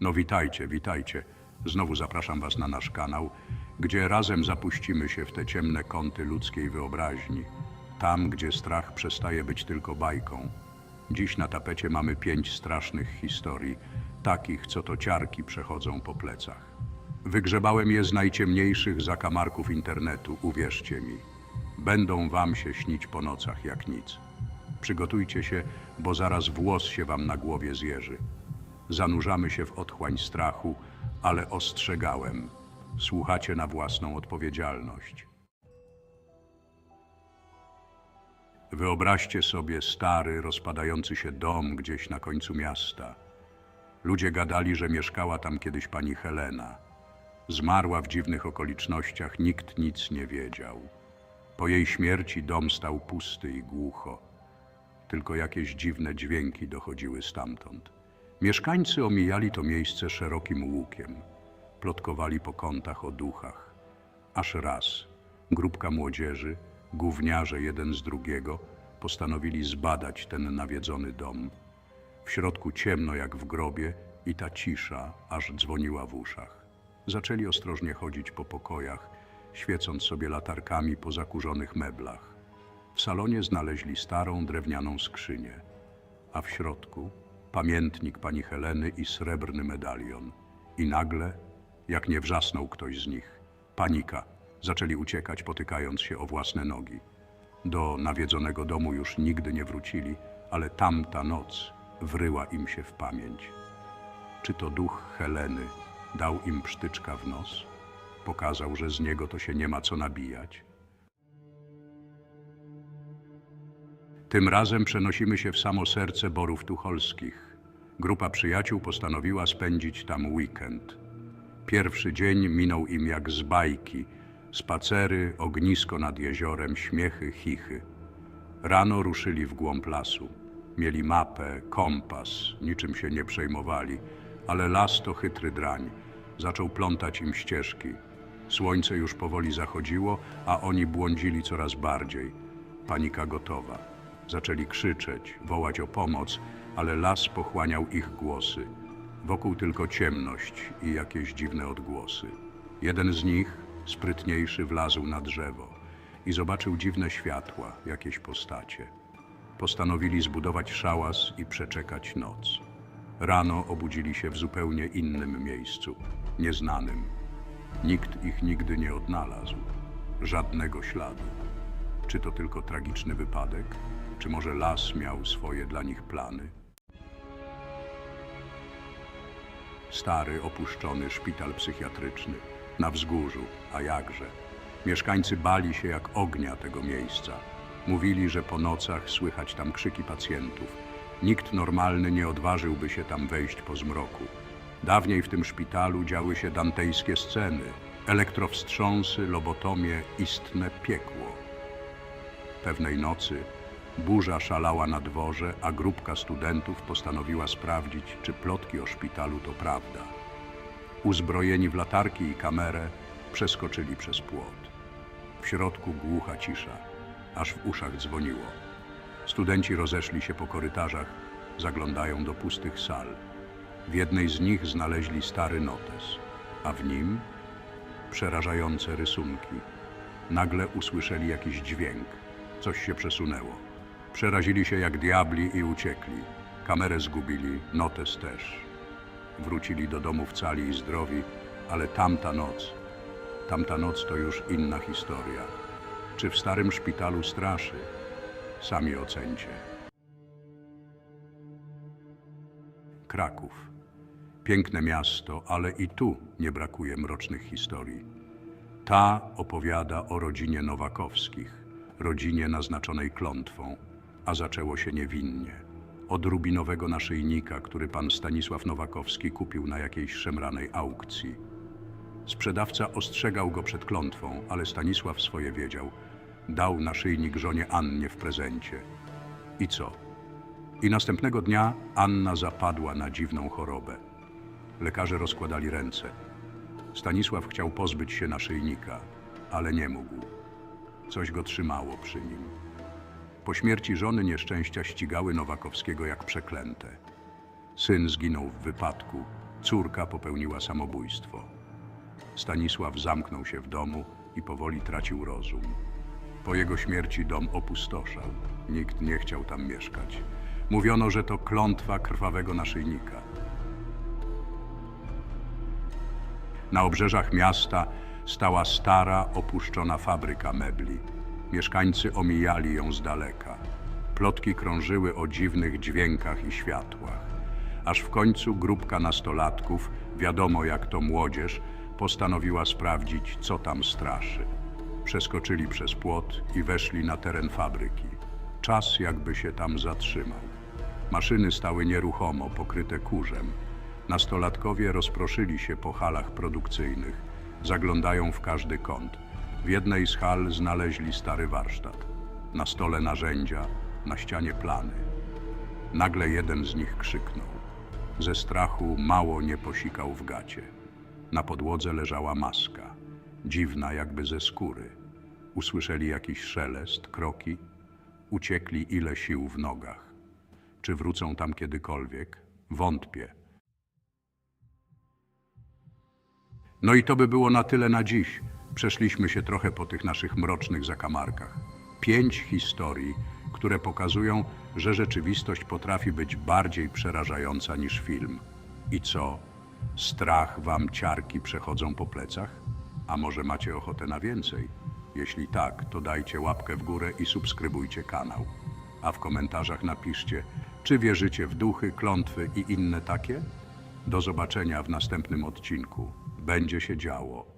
No witajcie, witajcie. Znowu zapraszam was na nasz kanał, gdzie razem zapuścimy się w te ciemne kąty ludzkiej wyobraźni. Tam, gdzie strach przestaje być tylko bajką. Dziś na tapecie mamy pięć strasznych historii, takich, co to ciarki przechodzą po plecach. Wygrzebałem je z najciemniejszych zakamarków internetu, uwierzcie mi. Będą wam się śnić po nocach jak nic. Przygotujcie się, bo zaraz włos się wam na głowie zjeży. Zanurzamy się w otchłań strachu, ale ostrzegałem. Słuchacie na własną odpowiedzialność. Wyobraźcie sobie stary, rozpadający się dom gdzieś na końcu miasta. Ludzie gadali, że mieszkała tam kiedyś pani Helena. Zmarła w dziwnych okolicznościach, nikt nic nie wiedział. Po jej śmierci dom stał pusty i głucho. Tylko jakieś dziwne dźwięki dochodziły stamtąd. Mieszkańcy omijali to miejsce szerokim łukiem. Plotkowali po kątach o duchach. Aż raz grupka młodzieży, gówniarze jeden z drugiego, postanowili zbadać ten nawiedzony dom. W środku ciemno jak w grobie i ta cisza aż dzwoniła w uszach. Zaczęli ostrożnie chodzić po pokojach, świecąc sobie latarkami po zakurzonych meblach. W salonie znaleźli starą drewnianą skrzynię, a w środku pamiętnik pani Heleny i srebrny medalion. I nagle, jak nie wrzasnął ktoś z nich, panika. Zaczęli uciekać, potykając się o własne nogi. Do nawiedzonego domu już nigdy nie wrócili, ale tamta noc wryła im się w pamięć. Czy to duch Heleny dał im psztyczka w nos? Pokazał, że z niego to się nie ma co nabijać? Tym razem przenosimy się w samo serce Borów Tucholskich. Grupa przyjaciół postanowiła spędzić tam weekend. Pierwszy dzień minął im jak z bajki. Spacery, ognisko nad jeziorem, śmiechy, chichy. Rano ruszyli w głąb lasu. Mieli mapę, kompas, niczym się nie przejmowali, ale las to chytry drań. Zaczął plątać im ścieżki. Słońce już powoli zachodziło, a oni błądzili coraz bardziej. Panika gotowa. Zaczęli krzyczeć, wołać o pomoc, ale las pochłaniał ich głosy. Wokół tylko ciemność i jakieś dziwne odgłosy. Jeden z nich, sprytniejszy, wlazł na drzewo i zobaczył dziwne światła, jakieś postacie. Postanowili zbudować szałas i przeczekać noc. Rano obudzili się w zupełnie innym miejscu, nieznanym. Nikt ich nigdy nie odnalazł, żadnego śladu. Czy to tylko tragiczny wypadek, czy może las miał swoje dla nich plany? Stary, opuszczony szpital psychiatryczny na wzgórzu, a jakże. Mieszkańcy bali się jak ognia tego miejsca. Mówili, że po nocach słychać tam krzyki pacjentów. Nikt normalny nie odważyłby się tam wejść po zmroku. Dawniej w tym szpitalu działy się dantejskie sceny. Elektrowstrząsy, lobotomie, istne piekło. Pewnej nocy burza szalała na dworze, a grupka studentów postanowiła sprawdzić, czy plotki o szpitalu to prawda. Uzbrojeni w latarki i kamerę, przeskoczyli przez płot. W środku głucha cisza, aż w uszach dzwoniło. Studenci rozeszli się po korytarzach, zaglądają do pustych sal. W jednej z nich znaleźli stary notes, a w nim przerażające rysunki. Nagle usłyszeli jakiś dźwięk. Coś się przesunęło. Przerazili się jak diabli i uciekli. Kamerę zgubili, notes też. Wrócili do domu w cali i zdrowi, ale tamta noc, tamta noc to już inna historia. Czy w starym szpitalu straszy? Sami ocencie. Kraków. Piękne miasto, ale i tu nie brakuje mrocznych historii. Ta opowiada o rodzinie Nowakowskich, rodzinie naznaczonej klątwą, a zaczęło się niewinnie. Od rubinowego naszyjnika, który pan Stanisław Nowakowski kupił na jakiejś szemranej aukcji. Sprzedawca ostrzegał go przed klątwą, ale Stanisław swoje wiedział. Dał naszyjnik żonie Annie w prezencie. I co? I następnego dnia Anna zapadła na dziwną chorobę. Lekarze rozkładali ręce. Stanisław chciał pozbyć się naszyjnika, ale nie mógł. Coś go trzymało przy nim. Po śmierci żony nieszczęścia ścigały Nowakowskiego jak przeklęte. Syn zginął w wypadku, Córka popełniła samobójstwo. Stanisław zamknął się w domu i powoli tracił rozum. Po jego śmierci dom opustoszał. Nikt nie chciał tam mieszkać. Mówiono, że to klątwa krwawego naszyjnika. Na obrzeżach miasta stała stara, opuszczona fabryka mebli. Mieszkańcy omijali ją z daleka. Plotki krążyły o dziwnych dźwiękach i światłach. Aż w końcu grupka nastolatków, wiadomo jak to młodzież, postanowiła sprawdzić, co tam straszy. Przeskoczyli przez płot i weszli na teren fabryki. Czas jakby się tam zatrzymał. Maszyny stały nieruchomo, pokryte kurzem. Nastolatkowie rozproszyli się po halach produkcyjnych. Zaglądają w każdy kąt. W jednej z hal znaleźli stary warsztat. Na stole narzędzia, na ścianie plany. Nagle jeden z nich krzyknął. Ze strachu mało nie posikał w gacie. Na podłodze leżała maska, dziwna jakby ze skóry. Usłyszeli jakiś szelest, kroki. Uciekli ile sił w nogach. Czy wrócą tam kiedykolwiek? Wątpię. No i to by było na tyle na dziś. Przeszliśmy się trochę po tych naszych mrocznych zakamarkach. Pięć historii, które pokazują, że rzeczywistość potrafi być bardziej przerażająca niż film. I co? Strach wam ciarki przechodzą po plecach? A może macie ochotę na więcej? Jeśli tak, to dajcie łapkę w górę i subskrybujcie kanał. A w komentarzach napiszcie, czy wierzycie w duchy, klątwy i inne takie? Do zobaczenia w następnym odcinku. Będzie się działo.